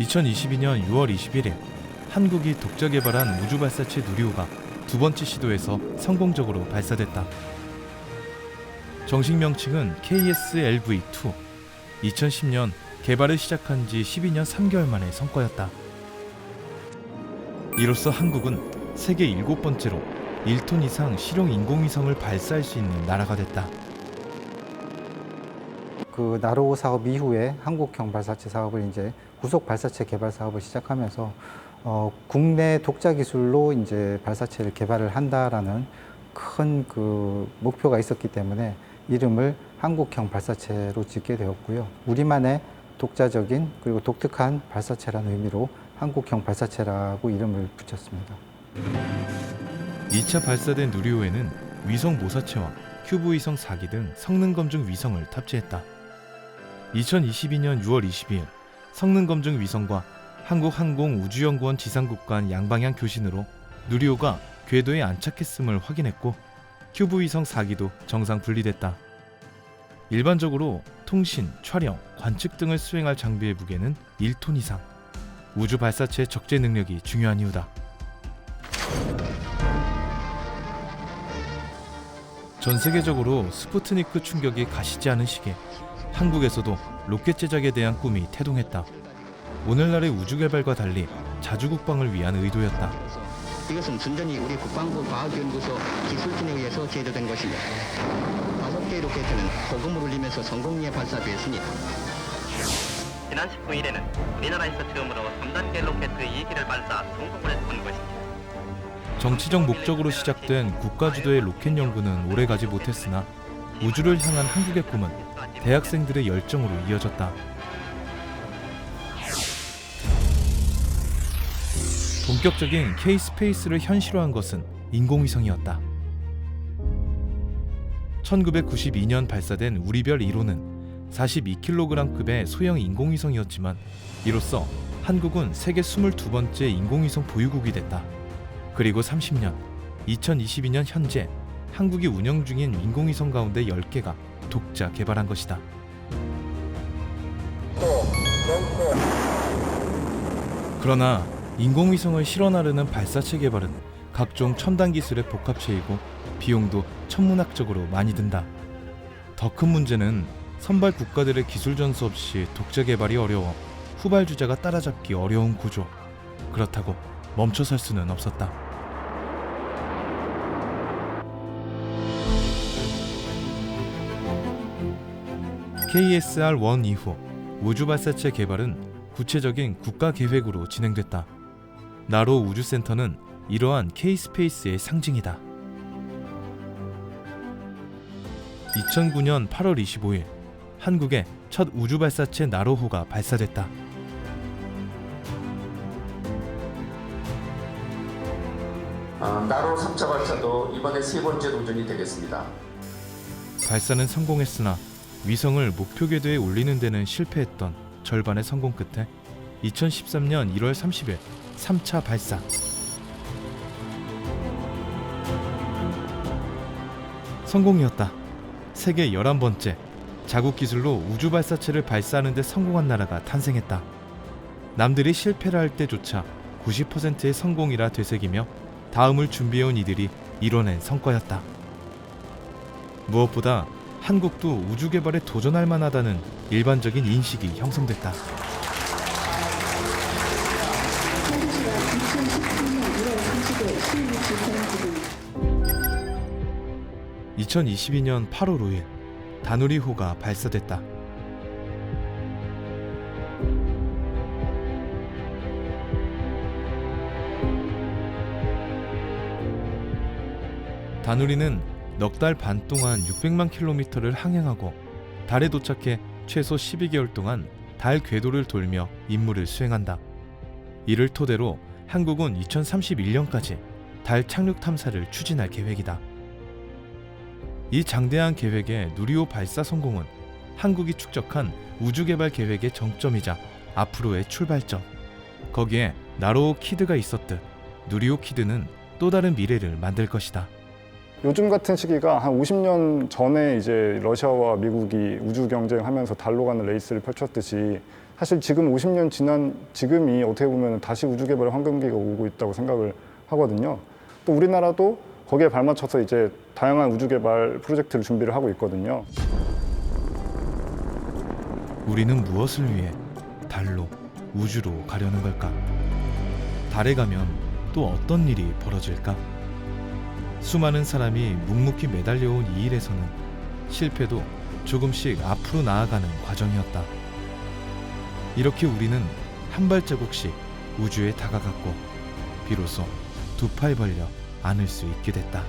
2022년 6월 21일 한국이 독자 개발한 우주 발사체 누리호가 두 번째 시도에서 성공적으로 발사됐다. 정식 명칭은 KSLV-2. 2010년 개발을 시작한 지 12년 3개월 만의 성과였다. 이로써 한국은 세계 일곱 번째로 1톤 이상 실용 인공위성을 발사할 수 있는 나라가 됐다. 그 나로 사업 이후에 한국형 발사체 사업을 이제 구속 발사체 개발 사업을 시작하면서 어, 국내 독자 기술로 이제 발사체를 개발을 한다라는 큰 그 목표가 있었기 때문에 이름을 한국형 발사체로 짓게 되었고요. 우리만의 독자적인 그리고 독특한 발사체라는 의미로 한국형 발사체라고 이름을 붙였습니다. 2차 발사된 누리호에는 위성 모사체와 큐브 위성 4기 등 성능 검증 위성을 탑재했다. 2022년 6월 22일 성능 검증 위성과 한국항공우주연구원 지상국 간 양방향 교신으로 누리호가 궤도에 안착했음을 확인했고 큐브 위성 4기도 정상 분리됐다. 일반적으로 통신, 촬영, 관측 등을 수행할 장비의 무게는 1톤 이상. 우주 발사체의 적재 능력이 중요한 이유다. 전 세계적으로 스푸트니크 충격이 가시지 않은 시기에 한국에서도 로켓 제작에 대한 꿈이 태동했다. 오늘날의 우주 개발과 달리 자주 국방을 위한 의도였다. 이것은 순전히 우리 국방부 과학연구소 기술진에 의해서 제조된 것이며 다섯 개의 로켓은 소금을 울리면서 성공리에 발사되었습니다. 지난 19일에는 우리나라에서 처음으로 정치적 목적으로 시작된 국가 주도의 로켓 연구는 오래가지 못했으나 우주를 향한 한국의 꿈은 대학생들의 열정으로 이어졌다. 본격적인 K-스페이스를 현실화한 것은 인공위성이었다. 1992년 발사된 우리별 1호는 42kg급의 소형 인공위성이었지만 이로써 한국은 세계 22번째 인공위성 보유국이 됐다. 그리고 30년, 2022년 현재 한국이 운영 중인 인공위성 가운데 10개가 독자 개발한 것이다. 그러나 인공위성을 실어나르는 발사체 개발은 각종 첨단 기술의 복합체이고 비용도 천문학적으로 많이 든다. 더 큰 문제는 선발 국가들의 기술 전수 없이 독자 개발이 어려워 후발 주자가 따라잡기 어려운 구조. 그렇다고 멈춰 설 수는 없었다. KSR-1 이후 우주 발사체 개발은 구체적인 국가 계획으로 진행됐다. 나로 우주센터는 이러한 K-스페이스의 상징이다. 2009년 8월 25일 한국의 첫 우주 발사체 나로호가 발사됐다. 아, 나로 3차 발사도 이번에 세 번째 도전이 되겠습니다. 발사는 성공했으나 위성을 목표 궤도에 올리는 데는 실패했던 절반의 성공 끝에 2013년 1월 30일 3차 발사. 성공이었다. 세계 11번째 자국 기술로 우주 발사체를 발사하는 데 성공한 나라가 탄생했다. 남들이 실패를 할 때조차 90%의 성공이라 되새기며 다음을 준비해온 이들이 이뤄낸 성과였다. 무엇보다 한국도 우주 개발에 도전할 만하다는 일반적인 인식이 형성됐다. 서울시가 2019년 1월 30일 실무 지정 기준 2022년 8월 5일 다누리호가 발사됐다. 다누리는 넉 달 반 동안 600만 킬로미터를 항행하고 달에 도착해 최소 12개월 동안 달 궤도를 돌며 임무를 수행한다. 이를 토대로 한국은 2031년까지 달 착륙 탐사를 추진할 계획이다. 이 장대한 계획의 누리호 발사 성공은 한국이 축적한 우주 개발 계획의 정점이자 앞으로의 출발점. 거기에 나로호 키드가 있었듯 누리호 키드는 또 다른 미래를 만들 것이다. 요즘 같은 시기가 한 50년 전에 이제 러시아와 미국이 우주 경쟁하면서 달로 가는 레이스를 펼쳤듯이 사실 지금 50년 지난 지금이 어떻게 보면 다시 우주 개발의 황금기가 오고 있다고 생각을 하거든요. 또 우리나라도 거기에 발맞춰서 이제 다양한 우주 개발 프로젝트를 준비를 하고 있거든요. 우리는 무엇을 위해 달로 우주로 가려는 걸까? 달에 가면 또 어떤 일이 벌어질까? 수많은 사람이 묵묵히 매달려온 이 일에서는 실패도 조금씩 앞으로 나아가는 과정이었다. 이렇게 우리는 한 발자국씩 우주에 다가갔고 비로소 두 팔 벌려 안을 수 있게 됐다.